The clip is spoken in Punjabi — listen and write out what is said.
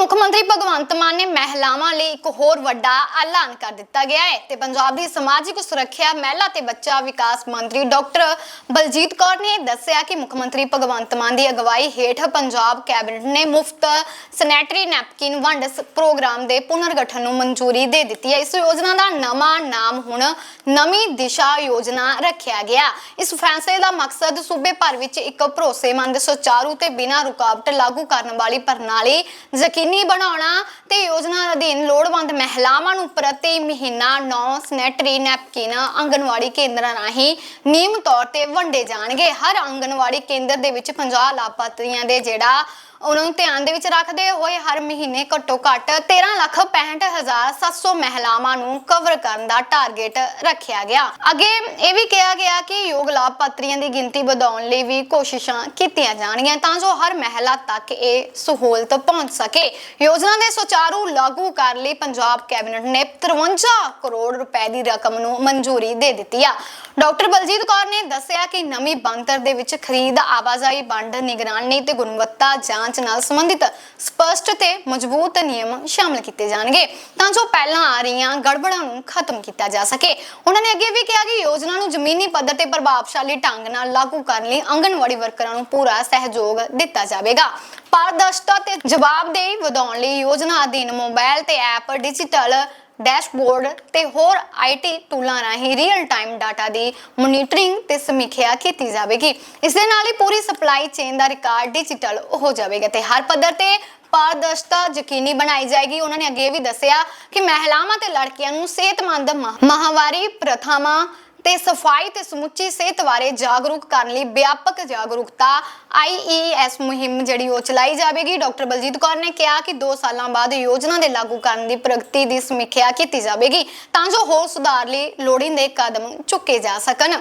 ਮੁੱਖ ਮੰਤਰੀ ਭਗਵੰਤ ਮਾਨ ਨੇ ਮਹਿਲਾਵਾਂ ਲਈ ਇੱਕ ਹੋਰ ਵੱਡਾ ਐਲਾਨ ਕਰ ਦਿੱਤਾ ਗਿਆ ਹੈ ਤੇ ਪੰਜਾਬ ਦੀ ਸਮਾਜਿਕ ਸੁਰੱਖਿਆ, ਮਹਿਲਾ ਤੇ ਬੱਚਾ ਵਿਕਾਸ ਮੰਤਰੀ ਡਾਕਟਰ ਬਲਜੀਤ ਕੌਰ ਨੇ ਦੱਸਿਆ ਕਿ ਮੁੱਖ ਮੰਤਰੀ ਭਗਵੰਤ ਮਾਨ ਦੀ ਅਗਵਾਈ ਹੇਠ ਪੰਜਾਬ ਕੈਬਨਿਟ ਨੇ ਮੁਫਤ ਸੈਨੇਟਰੀ ਨੈਪਕਿਨ ਵੰਡ ਪ੍ਰੋਗਰਾਮ ਦੇ ਪੁਨਰਗਠਨ ਨੂੰ ਮਨਜ਼ੂਰੀ ਦੇ ਦਿੱਤੀ ਹੈ। ਇਸ ਯੋਜਨਾ ਦਾ ਨਵਾਂ ਨਾਮ ਹੁਣ ਨਵੀਂ ਦਿਸ਼ਾ ਯੋਜਨਾ ਰੱਖਿਆ ਗਿਆ। ਇਸ ਫੈਸਲੇ ਦਾ ਮਕਸਦ ਸੂਬੇ ਭਰ ਵਿੱਚ ਇੱਕ ਭਰੋਸੇਮੰਦ, ਸੁਚਾਰੂ ਤੇ ਬਿਨਾਂ ਰੁਕਾਵਟ ਲਾਗੂ ਕਰਨ ਵਾਲੀ ਪ੍ਰਣਾਲੀ ਯਕੀਨੀ ਬਣਾਉਣਾ ਤੇ ਯੋਜਨਾ ਅਧੀਨ ਲੋੜਵੰਦ ਮਹਿਲਾਵਾਂ ਨੂੰ ਪ੍ਰਤੀ ਮਹੀਨਾ 9 ਸੈਨੇਟਰੀ ਨੈਪਕਿਨ ਆਂਗਨਵਾੜੀ ਕੇਂਦਰਾਂ ਰਾਹੀਂ ਨਿਯਮ ਤੌਰ ਤੇ ਵੰਡੇ ਜਾਣਗੇ। ਹਰ ਆਂਗਨਵਾੜੀ ਕੇਂਦਰ ਦੇ ਵਿੱਚ 50 ਲਾਭਪਾਤਰੀਆਂ ਦੇ ਜਿਹੜਾ ਉਹਨਾਂ ਨੂੰ ਧਿਆਨ ਦੇ ਵਿੱਚ ਰੱਖਦੇ ਹੋਏ ਹਰ ਮਹੀਨੇ ਘੱਟੋ ਘੱਟ 13 ਲੱਖ 65700 ਮਹਿਲਾਵਾਂ ਨੂੰ ਕਵਰ ਕਰਨ ਦਾ ਟਾਰਗੇਟ ਰੱਖਿਆ ਗਿਆ। ਅੱਗੇ ਇਹ ਵੀ ਕਿਹਾ ਗਿਆ ਕਿ ਯੋਗ ਲਾਭਪਾਤਰੀਆਂ ਦੀ ਗਿਣਤੀ ਵਧਾਉਣ ਲਈ ਵੀ ਕੋਸ਼ਿਸ਼ਾਂ ਕੀਤੀਆਂ ਜਾਣਗੀਆਂ ਤਾਂ ਜੋ ਹਰ ਮਹਿਲਾ ਤੱਕ ਇਹ ਸਹੂਲਤ ਪਹੁੰਚ ਸਕੇ। ਯੋਜਨਾ ਦੇ ਸੁਚਾਰੂ ਲਾਗੂ ਕਰਨ ਲਈ ਪੰਜਾਬ ਕੈਬਨਿਟ ਨੇ 53 ਕਰੋੜ ਰੁਪਏ ਦੀ ਰਕਮ ਨੂੰ ਮਨਜ਼ੂਰੀ ਦੇ ਦਿੱਤੀ ਆ। ਡਾਕਟਰ ਬਲਜੀਤ ਕੌਰ ਨੇ ਦੱਸਿਆ ਕਿ ਨਵੀਂ ਬੰਤਰ ਦੇ ਵਿੱਚ ਖਰੀਦ ਆਵਾਜਾਈ ਵੰਡ ਨਿਗਰਾਨੀ ਤੇ ਗੁਣਵੱਤਾ ਜਾਂਚ ਨਾਲ ਸੰਬੰਧਿਤ ਸਪਸ਼ਟ ਤੇ ਮਜ਼ਬੂਤ ਨਿਯਮ ਸ਼ਾਮਲ ਕੀਤੇ ਜਾਣਗੇ। ਤਾਂ ਜੋ ਪਹਿਲਾਂ ਆ ਰਹੀਆਂ ਗੜਬੜਾਂ ਨੂੰ ਖਤਮ ਕੀਤਾ ਜਾ ਸਕੇ। ਉਹਨਾਂ ਨੇ ਅੱਗੇ ਵੀ ਕਿਹਾ ਕਿ ਯੋਜਨਾ ਨੂੰ ਜ਼ਮੀਨੀ ਪੱਧਰ ਤੇ ਪ੍ਰਭਾਵਸ਼ਾਲੀ ਢੰਗ ਨਾਲ ਲਾਗੂ ਕਰਨ ਲਈ ਆਂਗਣਵਾੜੀ ਵਰਕਰਾਂ ਨੂੰ ਪੂਰਾ ਸਹਿਯੋਗ ਦਿੱਤਾ ਜਾਵੇਗਾ। ਪਾਰਦਰਸ਼ਤਾ ਤੇ ਜਵਾਬਦੇਹੀ ਵਧਾਉਣ ਲਈ ਯੋਜਨਾ ਅਧੀਨ ਮੋਬਾਈਲ ਤੇ ਐਪ, ਡਿਜੀਟਲ ਡੈਸ਼ਬੋਰਡ ਤੇ ਹੋਰ ਆਈਟੀ ਟੂਲਾਂ ਰਾਹੀਂ ਰੀਅਲ ਟਾਈਮ ਡਾਟਾ ਦੀ ਮੋਨੀਟਰਿੰਗ ਤੇ ਸਮੀਖਿਆ ਕੀਤੀ ਜਾਵੇਗੀ। ਇਸ ਦੇ ਨਾਲ ਹੀ ਪੂਰੀ ਸਪਲਾਈ ਚੇਨ ਦਾ ਰਿਕਾਰਡ ਡਿਜੀਟਲ ਹੋ ਜਾਵੇਗਾ ਤੇ ਹਰ ਪੱਧਰ ਤੇ ਪਾਰਦਰਸ਼ਤਾ ਯਕੀਨੀ ਬਣਾਈ ਜਾਏਗੀ। ਉਹਨਾਂ ਨੇ ਅੱਗੇ ਵੀ ਦੱਸਿਆ ਕਿ ਮਹਿਲਾਵਾਂ ਤੇ ਲੜਕੀਆਂ ਨੂੰ ਸਿਹਤਮੰਦ ਮah- ਮਾਹਵਾਰੀ ਪ੍ਰਥਾਵਾਂ ਤੇ ਸਫ਼ਾਈ ਤੇ ਸਮੁੱਚੀ ਸਿਹਤ ਬਾਰੇ ਜਾਗਰੂਕ ਕਰਨ ਲਈ ਵਿਆਪਕ ਜਾਗਰੂਕਤਾ ਆਈਈਐਸ ਮੁਹਿੰਮ ਜਿਹੜੀ ਉਹ ਚਲਾਈ ਜਾਵੇਗੀ। ਡਾਕਟਰ ਬਲਜੀਤ ਕੌਰ ਨੇ ਕਿਹਾ ਕਿ 2 ਸਾਲਾਂ ਬਾਅਦ ਯੋਜਨਾ ਦੇ ਲਾਗੂ ਕਰਨ ਦੀ ਪ੍ਰਗਤੀ ਦੀ ਸਮੀਖਿਆ ਕੀਤੀ ਜਾਵੇਗੀ ਤਾਂ ਜੋ ਹੋਰ ਸੁਧਾਰ ਲਈ ਲੋੜੀਂਦੇ ਕਦਮ ਚੁੱਕੇ ਜਾ ਸਕਣ।